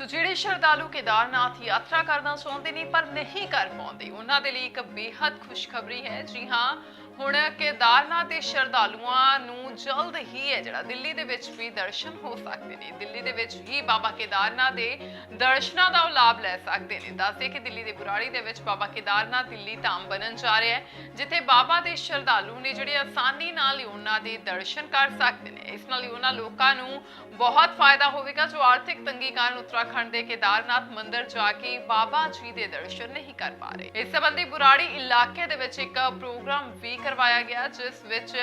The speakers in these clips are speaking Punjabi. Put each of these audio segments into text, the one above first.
ਸੋ ਜਿਹੜੇ ਸ਼ਰਧਾਲੂ ਕੇਦਾਰਨਾਥ ਯਾਤਰਾ ਕਰਨਾ ਚਾਹੁੰਦੇ ਨੇ, ਪਰ ਨਹੀਂ ਕਰ ਪਾਉਂਦੇ, ਉਹਨਾਂ ਦੇ ਲਈ ਇੱਕ ਬੇहद ਖੁਸ਼ਖਬਰੀ ਹੈ। ਜੀ ਹਾਂ, ਹੁਣ ਕੇਦਾਰਨਾਥ ਦੇ ਸ਼ਰਧਾਲੂਆਂ ਨੂੰ ਜਲਦ ਹੀ ਹੈ ਜਿਹੜਾ ਦਿੱਲੀ ਦੇ ਵਿੱਚ ਵੀ ਦਰਸ਼ਨ ਹੋ ਸਕਦੇ ਨੇ। ਦਿੱਲੀ ਦੇ ਵਿੱਚ ਹੀ ਬਾਬਾ ਕੇਦਾਰਨਾਥ ਦੇ ਦਰਸ਼ਨਾਂ ਦਾ ਲਾਭ ਲੈ ਸਕਦੇ ਨੇ। ਦੱਸਦੇ ਕਿ ਦਿੱਲੀ ਦੇ ਬੁਰਾੜੀ ਦੇ ਵਿੱਚ ਬਾਬਾ ਕੇਦਾਰਨਾਥ ਦਿੱਲੀ ਧਾਮ ਬਣਨ ਜਾ ਰਿਹਾ ਹੈ, ਜਿੱਥੇ ਬਾਬਾ ਦੇ ਸ਼ਰਧਾਲੂ ਨੇ ਜਿਹੜੇ ਆਸਾਨੀ ਨਾਲ ਉਹਨਾਂ ਦੇ ਦਰਸ਼ਨ ਕਰ ਸਕਦੇ ਨੇ। ਇਸ ਨਾਲ ਉਹਨਾਂ ਲੋਕਾਂ ਨੂੰ ਬਹੁਤ ਫਾਇਦਾ ਹੋਵੇਗਾ, ਜੋ ਆਰਥਿਕ ਤੰਗੀ ਕਾਰਨ ਉੱਤਰਾਖੰਡ ਦੇ ਕੇਦਾਰਨਾਥ ਮੰਦਿਰ ਜਾ ਕੇ ਬਾਬਾ ਜੀ ਦੇ ਦਰਸ਼ਨ ਨਹੀਂ ਕਰ ਪਾ ਰਹੇ। ਇਸ ਸੰਬੰਧੀ ਬੁਰਾੜੀ ਇਲਾਕੇ ਦੇ ਵਿੱਚ ਇੱਕ ਪ੍ਰੋਗਰਾਮ ਵੀ ਕਰਵਾਇਆ ਗਿਆ ਜਿਸ ਵਿੱਚ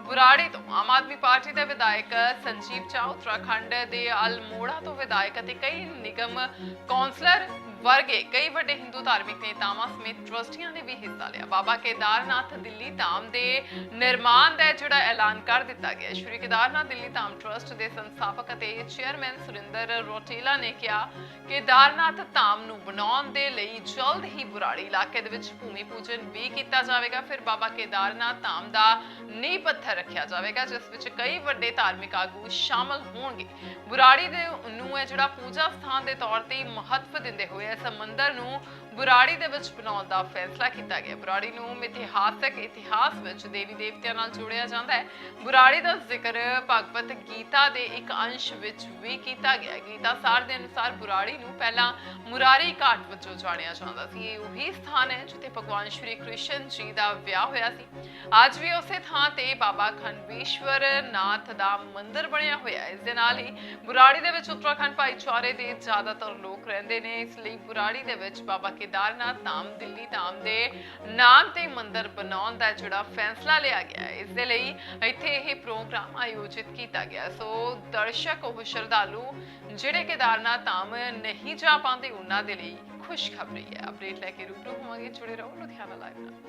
ਬੁਰਾੜੀ ਤੋਂ ਆਮ ਆਦਮੀ ਪਾਰਟੀ ਦੇ ਵਿਧਾਇਕ ਸੰਜੀਵ ਚਾ ਉੱਤਰਾਖੰਡ ਦੇ ਅਲਮੋੜਾ ਤੋਂ ਵਿਧਾਇਕ ਅਤੇ ਕਈ ਨਿਗਮ ਕੌਂਸਲਰ ਵਰਗੇ ਕਈ ਵੱਡੇ ਹਿੰਦੂ ਧਾਰਮਿਕ ਨੇਤਾਵਾਂ ਸਮੇਤ ਟਰਸਟੀਆਂ ਨੇ ਵੀ ਹਿੱਸਾ ਲਿਆ। ਬਾਬਾ ਕੇਦਾਰਨਾਥ ਦਿੱਲੀ ਧਾਮ ਦੇ ਨਿਰਮਾਣ ਦਾ ਜਿਹੜਾ ਐਲਾਨ ਕਰ ਦਿੱਤਾ ਗਿਆ। ਸ਼੍ਰੀ ਕੇਦਾਰਨਾਥ ਦਿੱਲੀ ਧਾਮ ਟਰਸਟ ਦੇ ਸੰਸਥਾਪਕ ਅਤੇ ਚੇਅਰਮੈਨ ਸੁਰਿੰਦਰ ਰੋਟੇਲਾ ਨੇ ਕਿਹਾ, ਕੇਦਾਰਨਾਥ ਧਾਮ ਨੂੰ ਬਣਾਉਣ ਦੇ ਲਈ ਜਲਦ ਹੀ ਬੁਰਾੜੀ ਇਲਾਕੇ ਦੇ ਵਿੱਚ ਭੂਮੀ ਪੂਜਨ ਵੀ ਕੀਤਾ ਜਾਵੇਗਾ। ਫਿਰ ਬਾਬਾ ਕੇਦਾਰਨਾਥ ਧਾਮ ਦਾ ਨੀਂਹ ਪੱਥਰ ਰੱਖਿਆ ਜਾਵੇਗਾ, ਜਿਸ ਵਿੱਚ ਕਈ ਵੱਡੇ ਧਾਰਮਿਕ ਆਗੂ ਸ਼ਾਮਲ ਹੋਣਗੇ। ਬੁਰਾੜੀ ਦੇ ਨੂੰ ਹੈ ਜਿਹੜਾ ਪੂਜਾ ਸਥਾਨ ਦੇ ਤੌਰ ਤੇ ਮਹੱਤਵ ਦਿੰਦੇ ਹੋਏ ਸਮੁੰਦਰ ਨੂੰ ਬੁਰਾੜੀ ਦੇ ਵਿੱਚ ਬਣਾਉਣ ਦਾ ਫੈਸਲਾ ਕੀਤਾ ਗਿਆ। ਬੁਰਾੜੀ ਨੂੰ ਮਿਥਿਹਾਸਕ ਇਤਿਹਾਸ ਵਿੱਚ ਦੇਵੀ ਦੇਵਤਿਆਂ ਨਾਲ ਜੋੜਿਆ ਜਾਂਦਾ ਹੈ। ਬੁਰਾੜੀ ਦਾ ਜ਼ਿਕਰ ਭਗਵਤ ਗੀਤਾ ਦੇ ਇੱਕ ਅੰਸ਼ ਵਿੱਚ ਵੀ ਕੀਤਾ ਗਿਆ ਗੀਤਾ ਸਾਰ ਦੇ ਅਨੁਸਾਰ ਬੁਰਾੜੀ ਨੂੰ ਪਹਿਲਾਂ ਮੁਰਾਰੀ ਘਾਟ ਵਜੋਂ ਜਾਣਿਆ ਜਾਂਦਾ ਸੀ। ਇਹ ਉਹੀ ਸਥਾਨ ਹੈ ਜਿੱਥੇ ਭਗਵਾਨ ਸ਼੍ਰੀ ਕ੍ਰਿਸ਼ਨ ਜੀ ਦਾ ਵਿਆਹ ਹੋਇਆ ਸੀ। ਅੱਜ ਵੀ ਉਸੇ ਥਾਂ ਤੇ ਬਾਬਾ ਖੰਡਵੀਸ਼ਵਰ ਨਾਥ ਦਾ ਮੰਦਿਰ ਬਣਿਆ ਹੋਇਆ ਹੈ। ਇਸ ਦੇ ਨਾਲ ਹੀ ਬੁਰਾੜੀ ਦੇ ਵਿੱਚ ਉੱਤਰਾਖੰਡ ਭਾਈਚਾਰੇ ਦੇ ਜ਼ਿਆਦਾਤਰ ਲੋਕ ਰਹਿੰਦੇ ਨੇ। ਇਸ ਲਈ ਬੁਰਾੜੀ ਦੇ ਵਿੱਚ ਬਾਬਾ ਕੇਦਾਰਨਾਥ ਧਾਮ ਦਿੱਲੀ ਧਾਮ ਦੇ ਨਾਮ ਤੇ ਮੰਦਿਰ ਬਣਾਉਣ ਦਾ ਜਿਹੜਾ ਫੈਸਲਾ ਲਿਆ ਗਿਆ ਹੈ, ਇਸ ਦੇ ਲਈ ਇੱਥੇ ਇਹ ਪ੍ਰੋਗਰਾਮ ਆਯੋਜਿਤ ਕੀਤਾ ਗਿਆ। ਸੋ ਦਰਸ਼ਕ ਉਹ ਸ਼ਰਧਾਲੂ ਜਿਹੜੇ ਕੇਦਾਰਨਾਥ ਧਾਮ ਨਹੀਂ ਜਾ ਪਾਉਂਦੇ, ਉਹਨਾਂ ਦੇ ਲਈ ਖੁਸ਼ਖਬਰੀ ਹੈ। ਅਪਡੇਟ ਲੈ ਕੇ ਰੂਬਰੂ ਹੋਵਾਂਗੇ। ਜੁੜੇ ਰਹੋ ਲੁਧਿਆਣਾ ਲਾਈਵ ਨਾਲ।